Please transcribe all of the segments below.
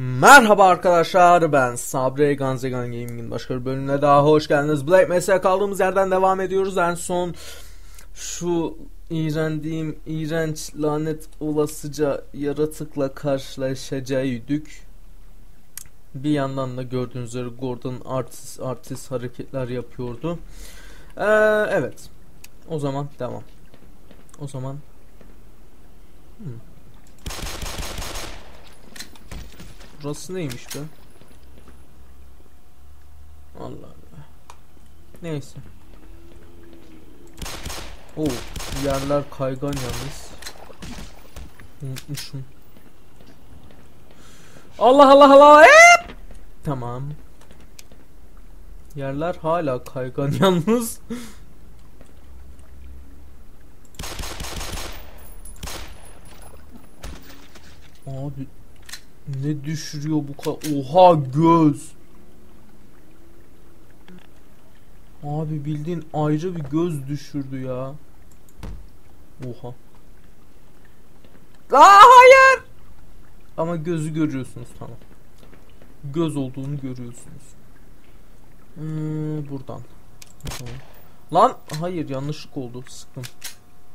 Merhaba arkadaşlar ben Sabri Ganzegan Gaming'in başka bir bölümüne daha hoş geldiniz. Black Mesa'ya kaldığımız yerden devam ediyoruz. En son şu iğrendiğim iğrenç lanet olasıca yaratıkla karşılaşacaktık. Bir yandan da gördüğünüz üzere Gordon artist artist hareketler yapıyordu. Ee, evet. O zaman devam. O zaman Hmm. Burası neymiş be? Allah Allah. Neyse. Oo, yerler kaygan yalnız. Unutmuşum. Allah Allah Allah. Eee! Tamam. Yerler hala kaygan yalnız. Abi ne düşürüyor bu kadar? Oha göz. Abi bildiğin ayrı bir göz düşürdü ya. Oha. Aa hayır. Ama gözü görüyorsunuz tamam. Göz olduğunu görüyorsunuz. Hmm, buradan. Tamam. Lan hayır yanlışlık oldu. Sıkın.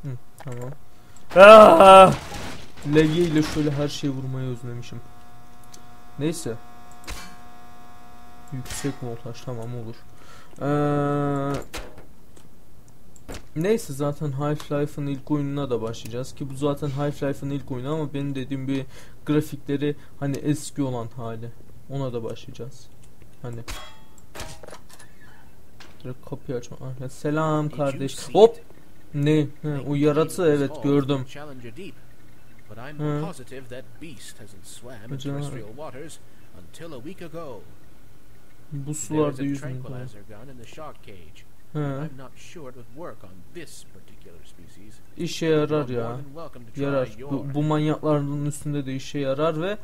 Hı, tamam. Ah! Levye ile şöyle her şeyi vurmayı özlemişim. Neyse. Yüksek voltaj tamam olur. Ee, neyse zaten Half-Life'ın ilk oyununa da başlayacağız ki bu zaten Half-Life'ın ilk oyunu ama benim dediğim bir grafikleri hani eski olan hali. Ona da başlayacağız. Hani Direkt kapıyı açma. Ah, Selam kardeş. Hop. Ne? He, o yaratı evet gördüm. But I'm Hı. positive that beast hasn't swam in terrestrial waters until a week ago. Bu sularda a yüzmüyor. tranquilizer gun in the shock cage. He. I'm not sure it would work on this particular species. İşe yarar ya. Yarar. Bu, bu manyakların üstünde de işe yarar ve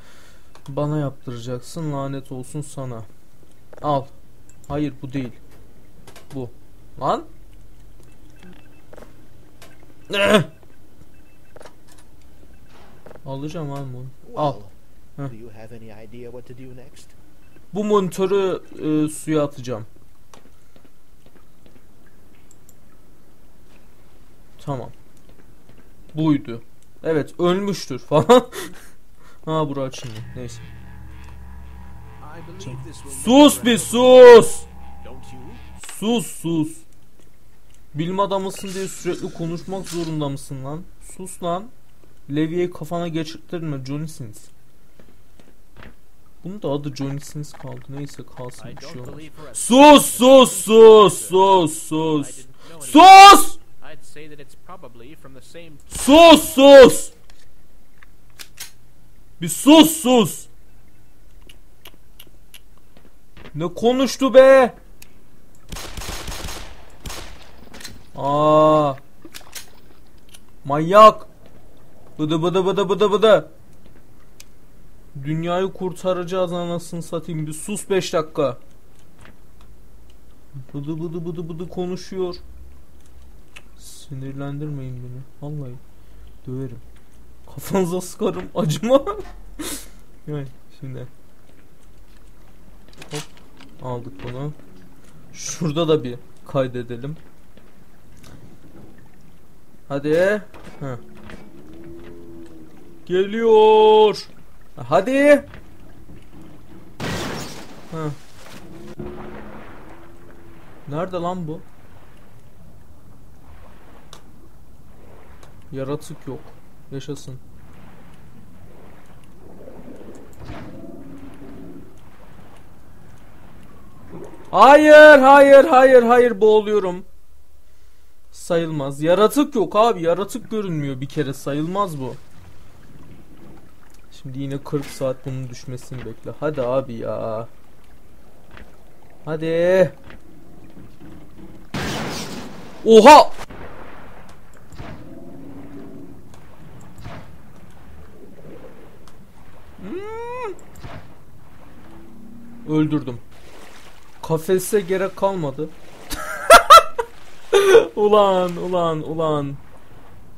bana yaptıracaksın. Lanet olsun sana. Al. Hayır bu değil. Bu. Lan. Eh! Alacağım al bunu. Al. Well, Huh. do you have any idea what to do next? Bu monitörü e, suya atacağım. Tamam. Buydu. Evet ölmüştür falan. ha bura açılmıyor. Neyse. Sus bir sus. Sus sus. Bilim adamısın diye sürekli konuşmak zorunda mısın lan? Sus lan. Levi'yi kafana geçirttirme Johnny Sins. Bunun da adı Johnny Sins kaldı. Neyse kalsın bir şey olmaz. Sus sus sus sus sus. Sus! Sus sus! Bir sus sus! Ne konuştu be? Aa! Manyak! Bıdı bıdı bıdı bıdı bıdı. Dünyayı kurtaracağız anasını satayım. Bir sus 5 dakika. Bıdı bıdı bıdı bıdı konuşuyor. Sinirlendirmeyin beni. Vallahi döverim. Kafanıza sıkarım. Acıma. evet şimdi. Hop. Aldık bunu. Şurada da bir kaydedelim. Hadi. Heh. Geliyor. Hadi. Heh. Nerede lan bu? Yaratık yok. Yaşasın. Hayır, hayır, hayır, hayır boğuluyorum. Sayılmaz. Yaratık yok abi. Yaratık görünmüyor bir kere. Sayılmaz bu. Şimdi yine 40 saat bunun düşmesini bekle. Hadi abi ya. Hadi. Oha! Hmm. Öldürdüm. Kafese gerek kalmadı. ulan ulan ulan.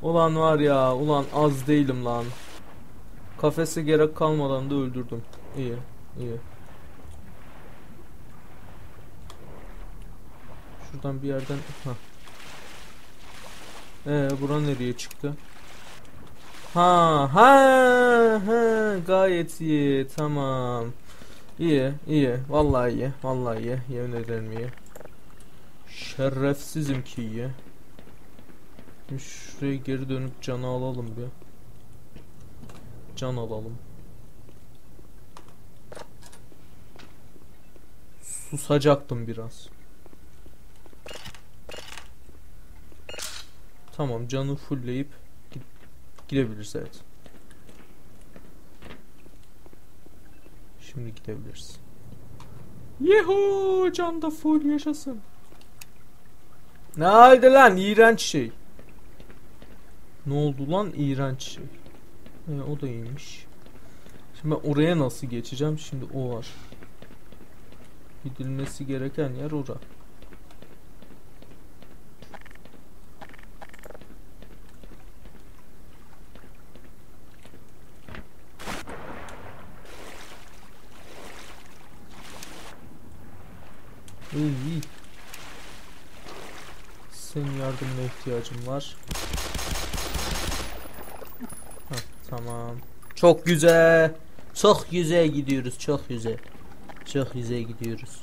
Ulan var ya ulan az değilim lan. Kafese gerek kalmadan da öldürdüm. İyi, iyi. Şuradan bir yerden ha. Ee, bura nereye çıktı? Ha, ha, ha, gayet iyi. Tamam. İyi, iyi. Vallahi iyi. Vallahi iyi. Yemin ederim iyi. Şerefsizim ki iyi. Şuraya geri dönüp canı alalım bir. Can alalım. Susacaktım biraz. Tamam canı fullleyip gidebiliriz evet. Şimdi gidebiliriz. Yuhu can da full yaşasın. Ne oldu lan iğrenç şey. Ne oldu lan iğrenç şey. He, o da iyiymiş. Şimdi ben oraya nasıl geçeceğim? Şimdi o var. Gidilmesi gereken yer ora. İyi. Senin yardımına ihtiyacım var. Tamam. Çok güzel. Çok güzel gidiyoruz. Çok güzel. Çok güzel gidiyoruz.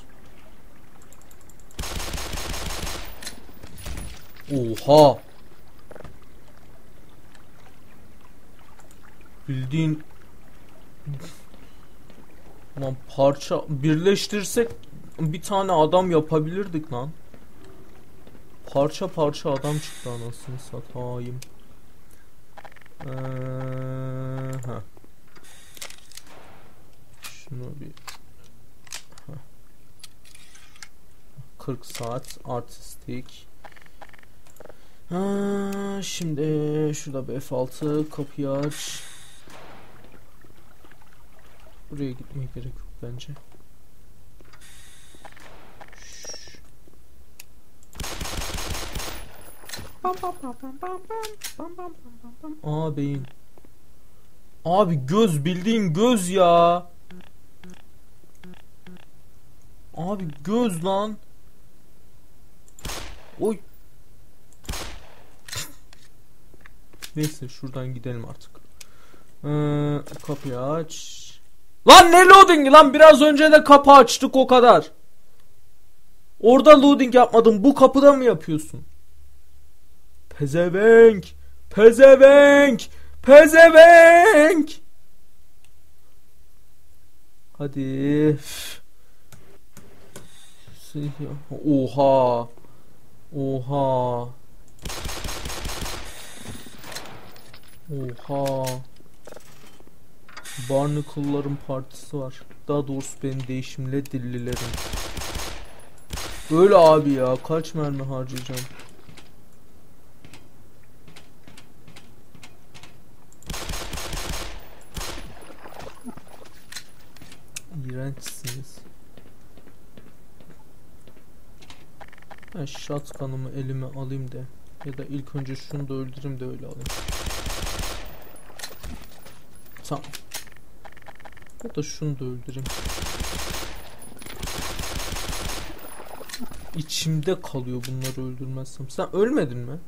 Oha. Bildiğin Lan parça birleştirsek bir tane adam yapabilirdik lan. Parça parça adam çıktı anasını satayım. Ee, ha. Şunu bir ha. 40 saat artistik. Ha, şimdi şurada bir F6 kapıyı. Buraya gitmeye gerek yok bence. Beyin. Abi göz bildiğin göz ya. Abi göz lan. Oy. Neyse şuradan gidelim artık. Ee, kapıyı aç. Lan ne loading lan biraz önce de kapı açtık o kadar. Orada loading yapmadım bu kapıda mı yapıyorsun? Pezevenk. Pezevenk. Pezevenk. Hadi. Oha. Oha. Oha. Barnacle'ların partisi var. Daha doğrusu benim değişimle dillilerim. Böyle abi ya. Kaç mermi harcayacağım? İğrençsiniz. Ben shotgun'ımı elime alayım da ya da ilk önce şunu da öldüreyim de öyle alayım. Tamam. Ya da şunu da öldüreyim. İçimde kalıyor bunları öldürmezsem. Sen ölmedin mi?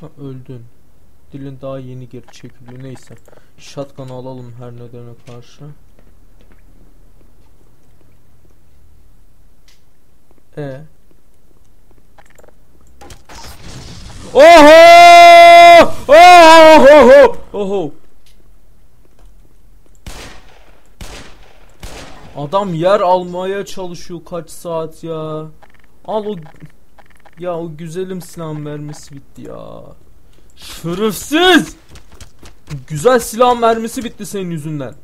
Ha öldün. Dilin daha yeni geri çekiliyor. Neyse. Shotgun'ı alalım her nedene karşı. E. Oho! Oho! Oho! Adam yer almaya çalışıyor kaç saat ya. Al o ya o güzelim silah mermisi bitti ya. Şerefsiz! Güzel silah mermisi bitti senin yüzünden.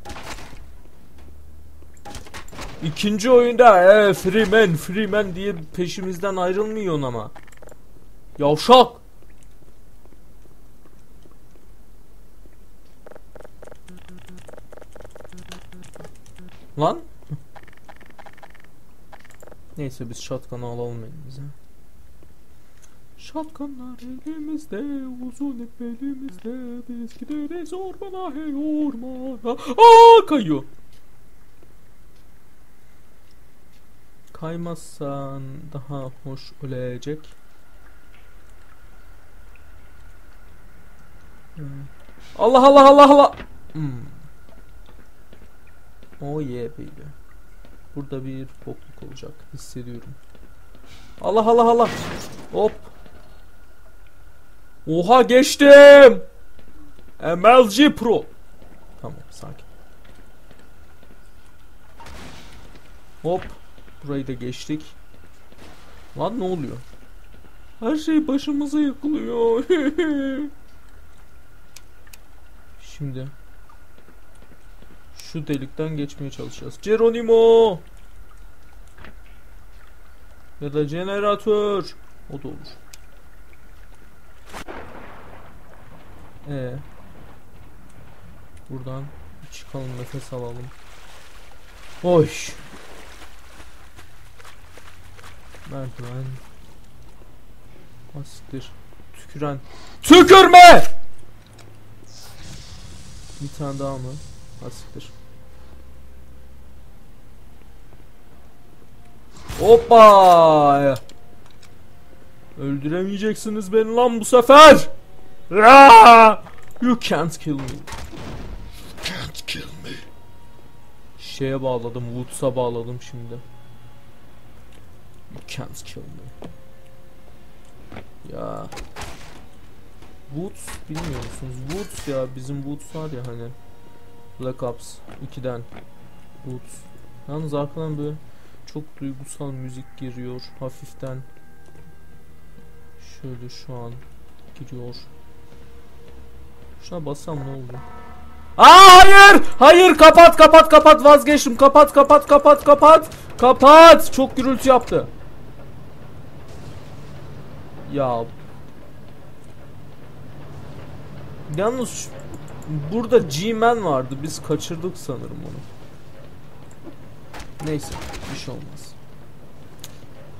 İkinci oyunda e, Freeman Freeman diye peşimizden ayrılmıyorsun ama. Yavşak. Lan. Neyse biz shotgun'ı alalım elimize. Şapkanlar elimizde, uzun ip elimizde, biz gideriz ormana hey ormana. Aa kayıyor. Kaymazsan daha hoş olacak. Hmm. Allah Allah Allah Allah. Hmm. Oh yeah baby. Burada bir bokluk olacak hissediyorum. Allah Allah Allah. Hop. Oha geçtim. MLG Pro. Tamam sakin. Hop. Burayı da geçtik. Lan ne oluyor? Her şey başımıza yıkılıyor. Şimdi şu delikten geçmeye çalışacağız. Geronimo! Ya da jeneratör. O da olur. Ee. Buradan çıkalım nefes alalım. Hoş. Merdiven. Asiktir. Tüküren. Tükürme! Bir tane daha mı? Asiktir. Hoppa! Öldüremeyeceksiniz beni lan bu sefer. You can't kill me. Can't kill me. Şeye bağladım, Woods'a bağladım şimdi. You can't kill me. Ya. Woods bilmiyor musunuz? Woods ya bizim Woods var ya hani. Black Ops 2'den. Woods. Yalnız arkadan böyle çok duygusal müzik giriyor hafiften. Şöyle şu an giriyor. Şuna bassam ne olur? Aa hayır! Hayır kapat kapat kapat vazgeçtim. Kapat kapat kapat kapat. Kapat! Çok gürültü yaptı. Ya Yalnız burada G-Man vardı. Biz kaçırdık sanırım onu. Neyse, bir şey olmaz.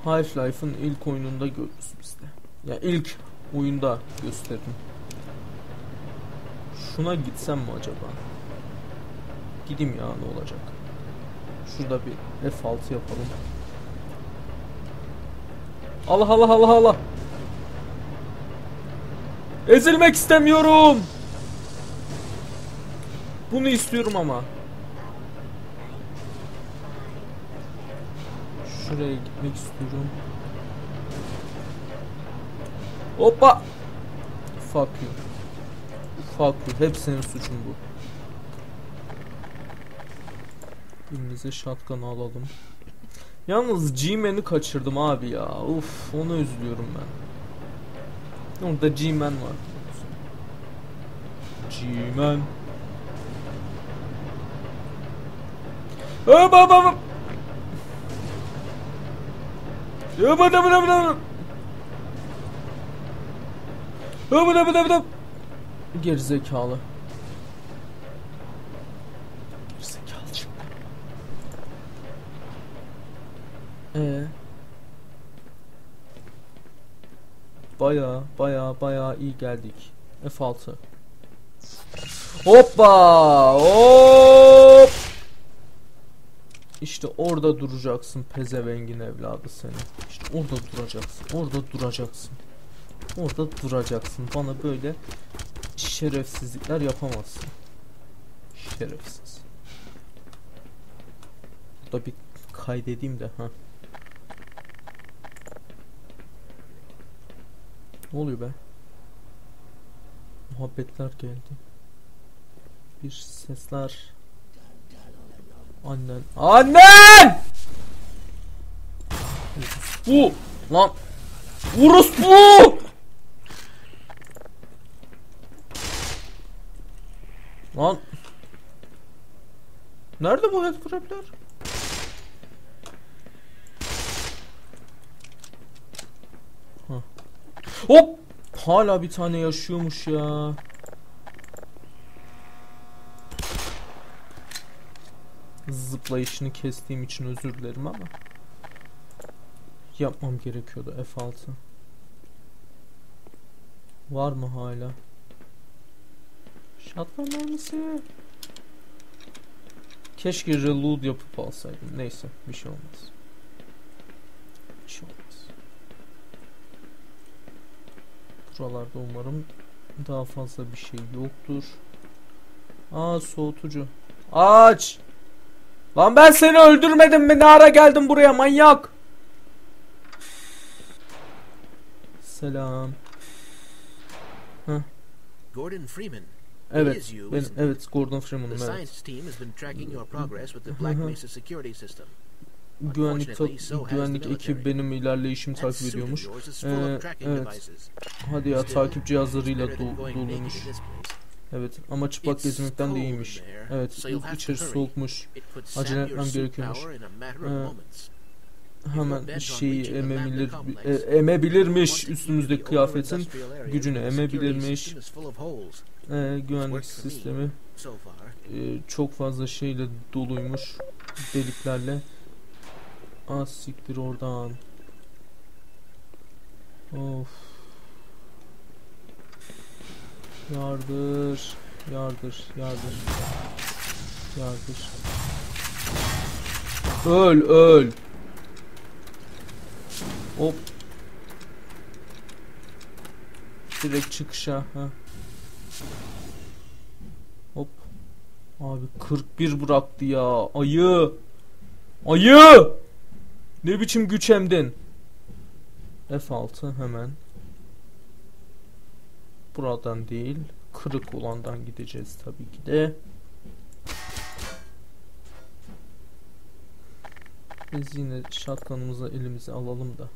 Half-Life'ın ilk oyununda görürüz biz de. Ya ilk oyunda gösterdim. Şuna gitsem mi acaba? Gideyim ya ne olacak? Şurada bir F6 yapalım. Allah Allah Allah Allah. Ezilmek istemiyorum. Bunu istiyorum ama. Şuraya gitmek istiyorum. Hoppa. Fuck you. Fuck you. Hep senin suçun bu. Elimize shotgun alalım. Yalnız G-Man'i kaçırdım abi ya. Uf, onu üzülüyorum ben. Orada G-Man var. G-Man. Hop hop hop. Hop hop hop hop hop. Hop hop hop. Gerizekalı. Gerizekalı. Ee. Baya baya baya iyi geldik. F6. Hoppa! Hop! İşte orada duracaksın pezevengin evladı seni. İşte orada duracaksın. Orada duracaksın. Orada duracaksın. Bana böyle şerefsizlikler yapamazsın. Şerefsiz. Burada bir kaydedeyim de ha. Ne oluyor be? Muhabbetler geldi. Bir sesler. Annen. Annen! Bu lan. Urus bu. Lan. Nerede bu headcrab'ler? Hop! Hala bir tane yaşıyormuş ya. Zıplayışını kestiğim için özür dilerim ama yapmam gerekiyordu F6. Var mı hala? Shotgun mermisi. Keşke reload yapıp alsaydım. Neyse bir şey olmaz. Bir şey olmaz. Buralarda umarım daha fazla bir şey yoktur. Aa soğutucu. Aç! Lan ben seni öldürmedim mi? Ne ara geldin buraya manyak? Selam. Gordon Freeman. Evet. Ben, evet Gordon Freeman'ım evet. Güvenlik güvenlik ekibi benim ilerleyişimi takip ediyormuş. Ee, evet. Hadi ya takip cihazlarıyla do- doluymuş. Evet ama çıplak It's gezmekten de iyiymiş. Evet hurry. soğukmuş. Acele etmem gerekiyormuş. Ee. Hemen şeyi emebilir e, emebilirmiş üstümüzdeki kıyafetin gücünü emebilirmiş. system is full of holes. e, güvenlik sistemi e, çok fazla şeyle doluymuş deliklerle. Az siktir oradan. Of. Yardır. Yardır. Yardır. Yardır. Öl öl. Hop. Direkt çıkışa. Ha. Hop. Abi 41 bıraktı ya. Ayı. Ayı. Ne biçim güç emdin? F6 hemen. Buradan değil. Kırık olandan gideceğiz tabii ki de. Biz yine şatkanımızı elimize alalım da.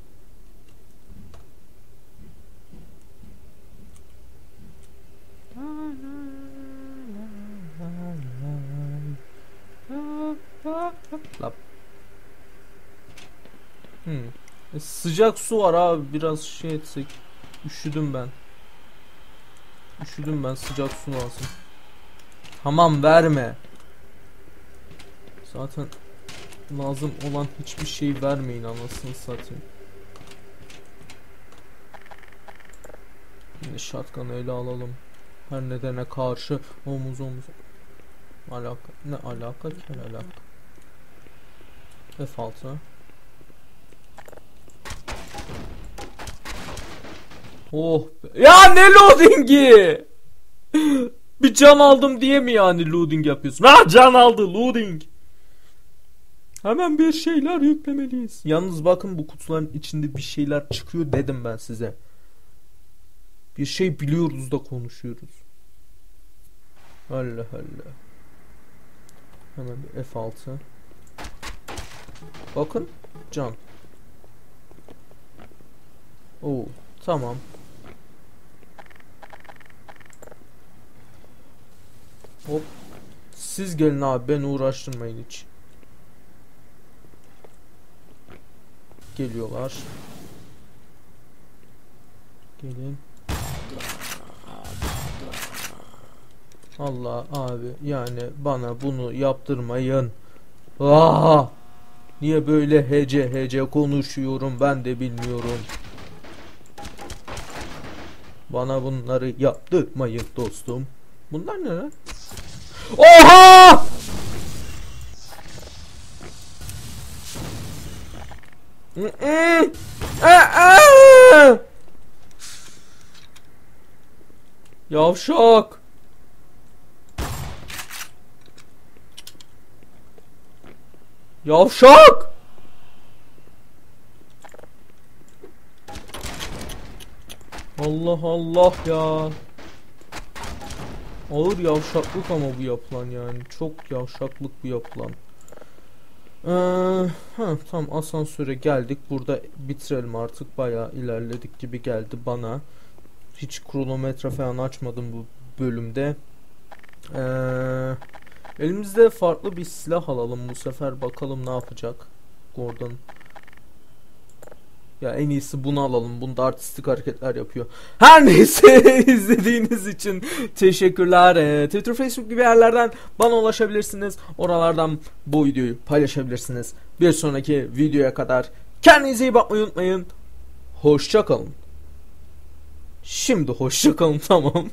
Lap. Hmm. E, sıcak su var abi biraz şey etsek. Üşüdüm ben. Üşüdüm ben sıcak su lazım. Tamam verme. Zaten lazım olan hiçbir şey vermeyin anasını satayım. Yine shotgun'ı ele alalım. Her nedene karşı omuz omuz. Alaka ne alaka ki alaka. F6 Oh. Ya ne loading'i? Bir can aldım diye mi yani loading yapıyorsun? Ha can aldı loading. Hemen bir şeyler yüklemeliyiz. Yalnız bakın bu kutuların içinde bir şeyler çıkıyor dedim ben size. Bir şey biliyoruz da konuşuyoruz. Allah Allah. Hemen bir F6. Bakın can. Oo tamam. Hop. Siz gelin abi beni uğraştırmayın hiç. Geliyorlar. Gelin. Allah abi yani bana bunu yaptırmayın. Aa! Niye böyle hece hece konuşuyorum ben de bilmiyorum. Bana bunları yaptırmayın dostum. Bunlar ne lan? Oha! Yavşak. Yavşak. Allah Allah ya. Ağır yavşaklık ama bu yapılan yani. Çok yavşaklık bu yapılan. Ee, tam asansöre geldik. Burada bitirelim artık. Bayağı ilerledik gibi geldi bana. Hiç kronometre falan açmadım bu bölümde. Ee, elimizde farklı bir silah alalım bu sefer. Bakalım ne yapacak Gordon. Ya en iyisi bunu alalım. Bunda artistik hareketler yapıyor. Her neyse izlediğiniz için teşekkürler. Ee, Twitter, Facebook gibi yerlerden bana ulaşabilirsiniz. Oralardan bu videoyu paylaşabilirsiniz. Bir sonraki videoya kadar kendinize iyi bakmayı unutmayın. Hoşça kalın. Şimdi hoşça kalın tamam.